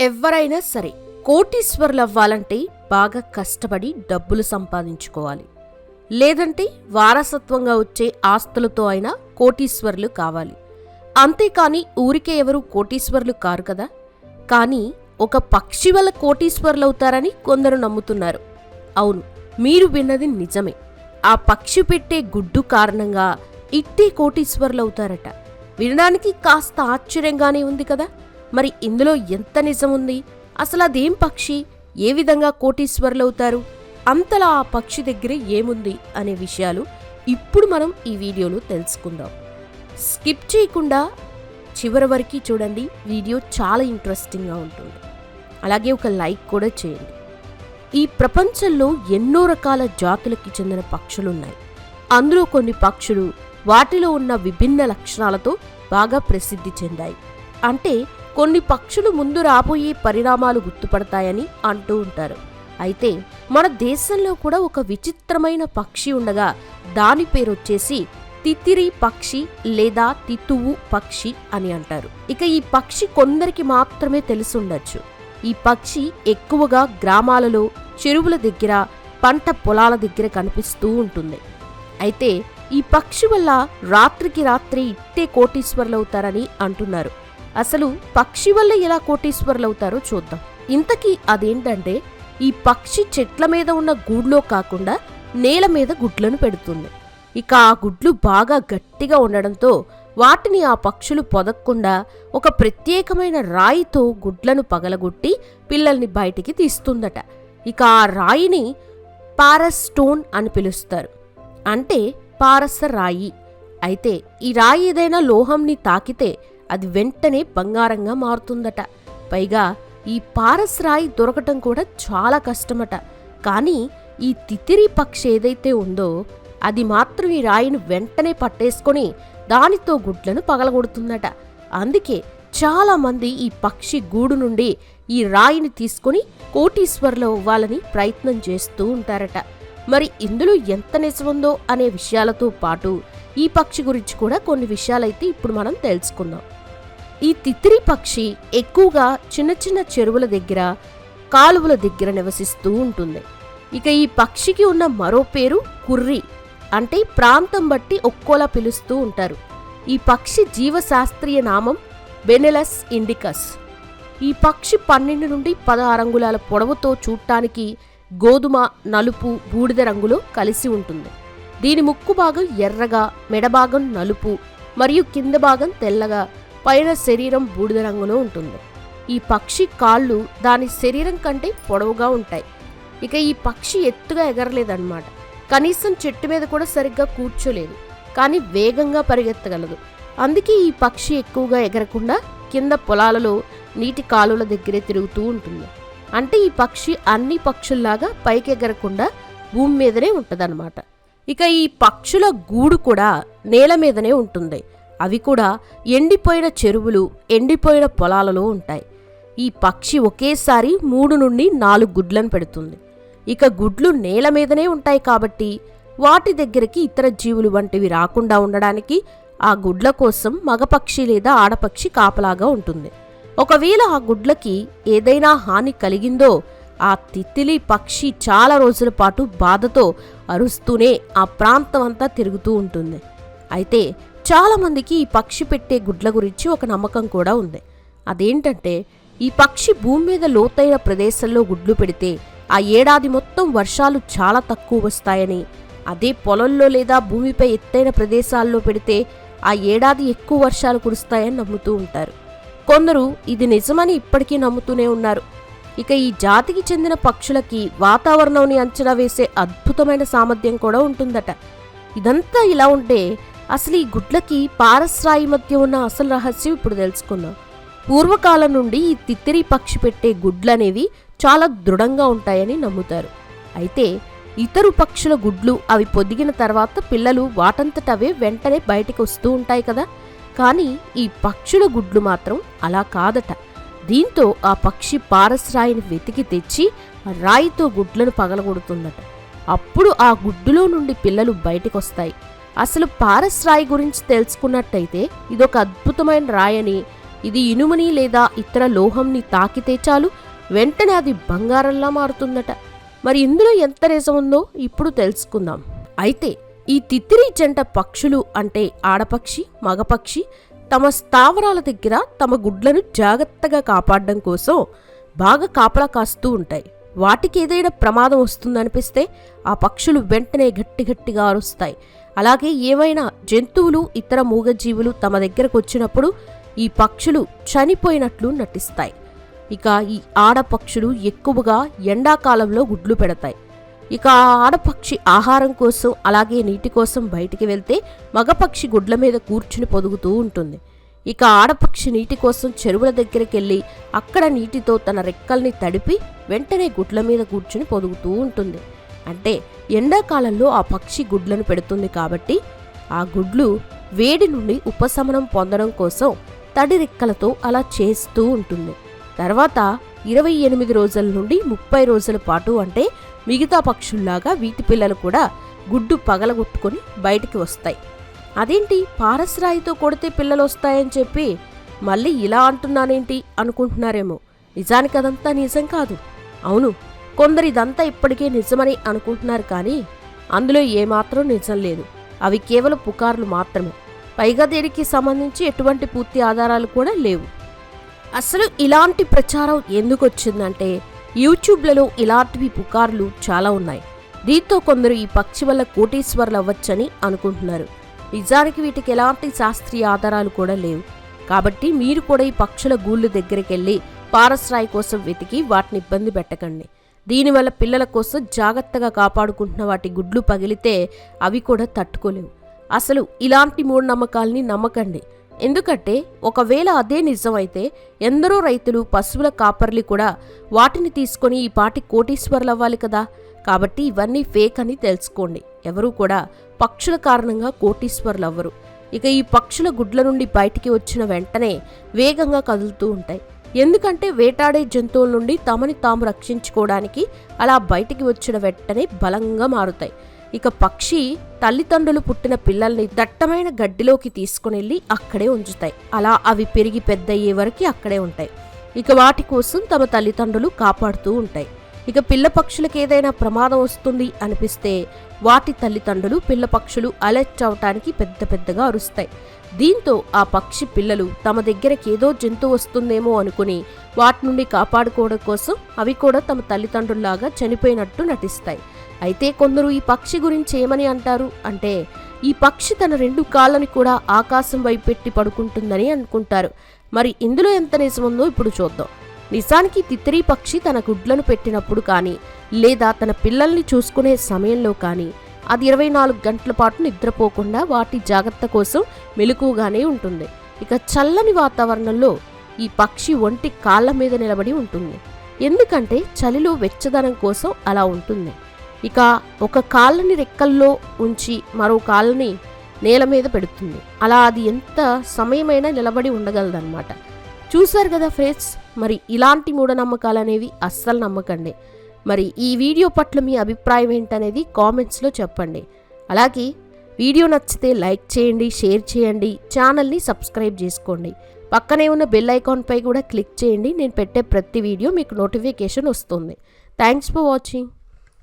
ఎవరైనా సరే కోటీశ్వరులు అవ్వాలంటే బాగా కష్టపడి డబ్బులు సంపాదించుకోవాలి. లేదంటే వారసత్వంగా వచ్చే ఆస్తులతో అయినా కోటీశ్వరులు కావాలి. అంతేకాని ఊరికే ఎవరు కోటీశ్వరులు కారు కదా? కానీ ఒక పక్షి వల్ల కోటీశ్వరులు అవుతారని కొందరు నమ్ముతున్నారు. అవును మీరు విన్నది నిజమే. ఆ పక్షి పెట్టే గుడ్డు కారణంగా ఇట్టే కోటీశ్వరులు అవుతారట వినడానికి కాస్త ఆశ్చర్యంగానే ఉంది కదా? మరి ఇందులో ఎంత నిజం ఉంది అసలు అదేం పక్షి? ఏ విధంగా కోటీశ్వరులవుతారు? అంతలా ఆ పక్షి దగ్గర ఏముంది? అనే విషయాలు ఇప్పుడు మనం ఈ వీడియోలో తెలుసుకుందాం. స్కిప్ చేయకుండా చివరి వరకు చూడండి. వీడియో చాలా ఇంట్రెస్టింగ్గా ఉంటుంది. అలాగే ఒక లైక్ కూడా చేయండి. ఈ ప్రపంచంలో ఎన్నో రకాల జాతులకి చెందిన పక్షులున్నాయి. అందులో కొన్ని పక్షులు వాటిలో ఉన్న విభిన్న లక్షణాలతో బాగా ప్రసిద్ధి చెందాయి. అంటే కొన్ని పక్షులు ముందు రాబోయే పరిణామాలు గుర్తుపడతాయని అంటూ ఉంటారు. అయితే మన దేశంలో కూడా ఒక విచిత్రమైన పక్షి ఉండగా దాని పేరు వచ్చేసి తితిరి పక్షి లేదా తితువు పక్షి అని అంటారు. ఇక ఈ పక్షి కొందరికి మాత్రమే తెలుసుండొచ్చు ఈ పక్షి ఎక్కువగా గ్రామాలలో చెరువుల దగ్గర పంట పొలాల దగ్గర కనిపిస్తూ ఉంటుంది. అయితే ఈ పక్షి వల్ల రాత్రికి రాత్రి ఇట్టే కోటీశ్వర్లవుతారని అంటున్నారు. అసలు పక్షి వల్ల ఎలా కోటీశ్వరులవుతారో చూద్దాం. ఇంతకీ అదేంటంటే ఈ పక్షి చెట్ల మీద ఉన్న గూడ్లో కాకుండా నేల మీద గుడ్లను పెడుతుంది. ఇక ఆ గుడ్లు బాగా గట్టిగా ఉండడంతో వాటిని ఆ పక్షులు పొదక్కుండా ఒక ప్రత్యేకమైన రాయితో గుడ్లను పగలగొట్టి పిల్లల్ని బయటికి తీస్తుందట. ఇక ఆ రాయిని పారస్ స్టోన్ అని పిలుస్తారు. అంటే పారస రాయి. అయితే ఈ రాయి ఏదైనా లోహంని తాకితే అది వెంటనే బంగారంగా మారుతుందట. పైగా ఈ పారస్రాయి దొరకటం కూడా చాలా కష్టమట. కానీ ఈ తితిరి పక్షి ఏదైతే ఉందో అది మాత్రం ఈ రాయిని వెంటనే పట్టేసుకొని దానితో గుడ్లను పగలగొడుతుందట. అందుకే చాలా మంది ఈ పక్షి గూడు నుండి ఈ రాయిని తీసుకొని కోటీశ్వర్లో అవ్వాలని ప్రయత్నం చేస్తూ ఉంటారట. మరి ఇందులో ఎంత నిజముందో అనే విషయాలతో పాటు ఈ పక్షి గురించి కూడా కొన్ని విషయాలైతే ఇప్పుడు మనం తెలుసుకుందాం. ఈ తిత్తిరి పక్షి ఎక్కువగా చిన్న చిన్న చెరువుల దగ్గర కాలువల దగ్గర నివసిస్తూ ఉంటుంది. ఇక ఈ పక్షికి ఉన్న మరో పేరు కుర్రి అంటే ప్రాంతం బట్టి ఒక్కోలా పిలుస్తూ ఉంటారు. ఈ పక్షి జీవశాస్త్రీయ నామం బెనెలస్ ఇండికస్ ఈ పక్షి పన్నెండు నుండి పదహారు అంగుళాల పొడవుతో చూడటానికి గోధుమ నలుపు బూడిద రంగులో కలిసి ఉంటుంది. దీని ముక్కు భాగం ఎర్రగా మెడభాగం నలుపు మరియు కింద భాగం తెల్లగా పైన శరీరం బూడిద రంగులో ఉంటుంది. ఈ పక్షి కాళ్ళు దాని శరీరం కంటే పొడవుగా ఉంటాయి. ఇక ఈ పక్షి ఎత్తుగా ఎగరలేదన్నమాట. కనీసం చెట్టు మీద కూడా సరిగ్గా కూర్చోలేదు. కానీ వేగంగా పరిగెత్తగలదు. అందుకే ఈ పక్షి ఎక్కువగా ఎగరకుండా కింద పొలాలలో నీటి కాలువల దగ్గరే తిరుగుతూ ఉంటుంది. అంటే ఈ పక్షి అన్ని పక్షుల్లాగా పైకి ఎగరకుండా భూమి మీదనే ఉంటుందన్నమాట. ఇక ఈ పక్షుల గూడు కూడా నేల మీదనే ఉంటుంది. అవి కూడా ఎండిపోయిన చెరువులు ఎండిపోయిన పొలాలలో ఉంటాయి. ఈ పక్షి ఒకేసారి మూడు నుండి నాలుగు గుడ్లను పెడుతుంది. ఇక గుడ్లు నేల మీదనే ఉంటాయి కాబట్టి వాటి దగ్గరికి ఇతర జీవులు వంటివి రాకుండా ఉండడానికి ఆ గుడ్ల కోసం మగపక్షి లేదా ఆడపక్షి కాపలాగా ఉంటుంది. ఒకవేళ ఆ గుడ్లకి ఏదైనా హాని కలిగిందో ఆ తిత్తిలి పక్షి చాలా రోజుల పాటు బాధతో అరుస్తూనే ఆ ప్రాంతం అంతా తిరుగుతూ ఉంటుంది. అయితే చాలామందికి ఈ పక్షి పెట్టే గుడ్ల గురించి ఒక నమ్మకం కూడా ఉంది. అదేంటంటే ఈ పక్షి భూమి మీద లోతైన ప్రదేశంలో గుడ్లు పెడితే ఆ ఏడాది మొత్తం వర్షాలు చాలా తక్కువ వస్తాయని అదే పొలంలో లేదా భూమిపై ఎత్తైన ప్రదేశాల్లో పెడితే ఆ ఏడాది ఎక్కువ వర్షాలు కురుస్తాయని నమ్ముతూ ఉంటారు. కొందరు ఇది నిజమని ఇప్పటికీ నమ్ముతూనే ఉన్నారు. ఇక ఈ జాతికి చెందిన పక్షులకి వాతావరణంని అంచనా వేసే అద్భుతమైన సామర్థ్యం కూడా ఉంటుందట. ఇదంతా ఇలా ఉంటే అసలు ఈ గుడ్లకి పారస్రాయి మధ్య ఉన్న అసలు రహస్యం ఇప్పుడు తెలుసుకుందాం. పూర్వకాలం నుండి ఈ తిత్తిరి పక్షి పెట్టే గుడ్లనేవి చాలా దృఢంగా ఉంటాయని నమ్ముతారు. అయితే ఇతరు పక్షుల గుడ్లు అవి పొదిగిన తర్వాత పిల్లలు వాటంతటవే వెంటనే బయటకు వస్తూ ఉంటాయి కదా. కానీ ఈ పక్షుల గుడ్లు మాత్రం అలా కాదట. దీంతో ఆ పక్షి పారస్రాయిని వెతికి తెచ్చి రాయితో గుడ్లను పగలగొడుతుందట. అప్పుడు ఆ గుడ్డులో నుండి పిల్లలు బయటకొస్తాయి. అసలు పారస్ రాయి గురించి తెలుసుకున్నట్టయితే ఇదొక అద్భుతమైన రాయని ఇది ఇనుముని లేదా ఇతర లోహంని తాకితే చాలు వెంటనే అది బంగారంలా మారుతుందట. మరి ఇందులో ఎంత నిజం ఉందో ఇప్పుడు తెలుసుకుందాం. అయితే ఈ తిత్తిరి జంట పక్షులు అంటే ఆడపక్షి మగపక్షి తమ స్థావరాల దగ్గర తమ గుడ్లను జాగ్రత్తగా కాపాడడం కోసం బాగా కాపలా కాస్తూ ఉంటాయి. వాటికి ఏదైనా ప్రమాదం వస్తుందనిపిస్తే ఆ పక్షులు వెంటనే గట్టి గట్టిగా అరుస్తాయి. అలాగే ఏవైనా జంతువులు ఇతర మూగజీవులు తమ దగ్గరకు వచ్చినప్పుడు ఈ పక్షులు చనిపోయినట్లు నటిస్తాయి. ఇక ఈ ఆడపక్షులు ఎక్కువగా ఎండాకాలంలో గుడ్లు పెడతాయి. ఇక ఆ ఆడపక్షి ఆహారం కోసం అలాగే నీటి కోసం బయటికి వెళ్తే మగపక్షి గుడ్ల మీద కూర్చుని పొదుగుతూ ఉంటుంది. ఇక ఆడపక్షి నీటి కోసం చెరువుల దగ్గరికి వెళ్ళి అక్కడ నీటితో తన రెక్కల్ని తడిపి వెంటనే గుడ్ల మీద కూర్చుని పొదుగుతూ ఉంటుంది. అంటే ఎండాకాలంలో ఆ పక్షి గుడ్లను పెడుతుంది కాబట్టి ఆ గుడ్లు వేడి నుండి ఉపశమనం పొందడం కోసం తడి రెక్కలతో అలా చేస్తూ ఉంటుంది. తర్వాత ఇరవై ఎనిమిది రోజుల నుండి ముప్పై రోజుల పాటు అంటే మిగతా పక్షుల్లాగా వీటి పిల్లలు కూడా గుడ్డు పగలగొట్టుకొని బయటికి వస్తాయి. అదేంటి పారస్రాయితో కొడితే పిల్లలు వస్తాయని చెప్పి మళ్ళీ ఇలా అంటున్నానేంటి అనుకుంటున్నారేమో. నిజానికి అదంతా నిజం కాదు. అవును కొందరు ఇదంతా ఇప్పటికే నిజమని అనుకుంటున్నారు కానీ అందులో ఏమాత్రం నిజం లేదు. అవి కేవలం పుకార్లు మాత్రమే. పైగా దీనికి సంబంధించి ఎటువంటి పూర్తి ఆధారాలు కూడా లేవు. అసలు ఇలాంటి ప్రచారం ఎందుకు వచ్చిందంటే యూట్యూబ్లలో ఇలాంటివి పుకార్లు చాలా ఉన్నాయి. దీంతో కొందరు ఈ పక్షి వల్ల కోటీశ్వర్లు అవ్వచ్చని అనుకుంటున్నారు. నిజానికి వీటికి ఎలాంటి శాస్త్రీయ ఆధారాలు కూడా లేవు. కాబట్టి మీరు కూడా ఈ పక్షుల గూళ్ళు దగ్గరికి వెళ్ళి పారస్రాయి కోసం వెతికి వాటిని ఇబ్బంది పెట్టకండి. దీనివల్ల పిల్లల కోసం జాగ్రత్తగా కాపాడుకుంటున్న వాటి గుడ్లు పగిలితే అవి కూడా తట్టుకోలేవు. అసలు ఇలాంటి మూఢనమ్మకాల్ని నమ్మకండి. ఎందుకంటే ఒకవేళ అదే నిజమైతే ఎందరో రైతులు పశువుల కాపర్లు కూడా వాటిని తీసుకొని ఈ పాటి కోటీశ్వర్లు అవ్వాలి కదా. కాబట్టి ఇవన్నీ ఫేక్ అని తెలుసుకోండి. ఎవరూ కూడా పక్షుల కారణంగా కోటీశ్వర్లు అవ్వరు ఇక ఈ పక్షుల గుడ్ల నుండి బయటికి వచ్చిన వెంటనే వేగంగా కదులుతూ ఉంటాయి. ఎందుకంటే వేటాడే జంతువుల నుండి తమని తాము రక్షించుకోవడానికి అలా బయటికి వచ్చిన వెంటనే బలంగా మారుతాయి. ఇక పక్షి తల్లిదండ్రులు పుట్టిన పిల్లల్ని దట్టమైన గడ్డిలోకి తీసుకునెళ్ళి అక్కడే ఉంచుతాయి. అలా అవి పెరిగి పెద్దయ్యే వరకు అక్కడే ఉంటాయి. ఇక వాటి కోసం తమ తల్లిదండ్రులు కాపాడుతూ ఉంటాయి. ఇక పిల్ల పక్షులకు ఏదైనా ప్రమాదం వస్తుంది అనిపిస్తే వాటి తల్లిదండ్రులు పిల్ల పక్షులు అలర్ట్ అవటానికి పెద్ద పెద్దగా అరుస్తాయి. దీంతో ఆ పక్షి పిల్లలు తమ దగ్గరకేదో జంతువు వస్తుందేమో అనుకుని వాటి నుండి కాపాడుకోవడం కోసం అవి కూడా తమ తల్లిదండ్రుల్లాగా చనిపోయినట్టు నటిస్తాయి. అయితే కొందరు ఈ పక్షి గురించి ఏమని అంటారు? అంటే ఈ పక్షి తన రెండు కాళ్ళని కూడా ఆకాశం వైపు పెట్టి పడుకుంటుందని అనుకుంటారు. మరి ఇందులో ఎంత నిజముందో ఇప్పుడు చూద్దాం. నిజానికి తిత్తిరి పక్షి తన గుడ్లను పెట్టినప్పుడు కానీ లేదా తన పిల్లల్ని చూసుకునే సమయంలో కానీ అది ఇరవై నాలుగు గంటల పాటు నిద్రపోకుండా వాటి జాగ్రత్త కోసం మెలకుగానే ఉంటుంది. ఇక చల్లని వాతావరణంలో ఈ పక్షి ఒంటి కాళ్ళ మీద నిలబడి ఉంటుంది. ఎందుకంటే చలిలో వెచ్చదనం కోసం అలా ఉంటుంది. ఇక ఒక కాళ్ళని రెక్కల్లో ఉంచి మరో కాళ్ళని నేల మీద పెడుతుంది. అలా అది ఎంత సమయమైనా నిలబడి ఉండగలదన్నమాట. చూశారు కదా ఫ్రెండ్స్? మరి ఇలాంటి మూఢనమ్మకాలు అనేవి అస్సలు నమ్మకండి. మరి ఈ వీడియో పట్ల మీ అభిప్రాయం ఏంటనేది కామెంట్స్లో చెప్పండి. అలాగే వీడియో నచ్చితే లైక్ చేయండి షేర్ చేయండి ఛానల్ని సబ్స్క్రైబ్ చేసుకోండి. పక్కనే ఉన్న బెల్ ఐకాన్పై కూడా క్లిక్ చేయండి. నేను పెట్టే ప్రతి వీడియో మీకు నోటిఫికేషన్ వస్తుంది. Thanks for watching.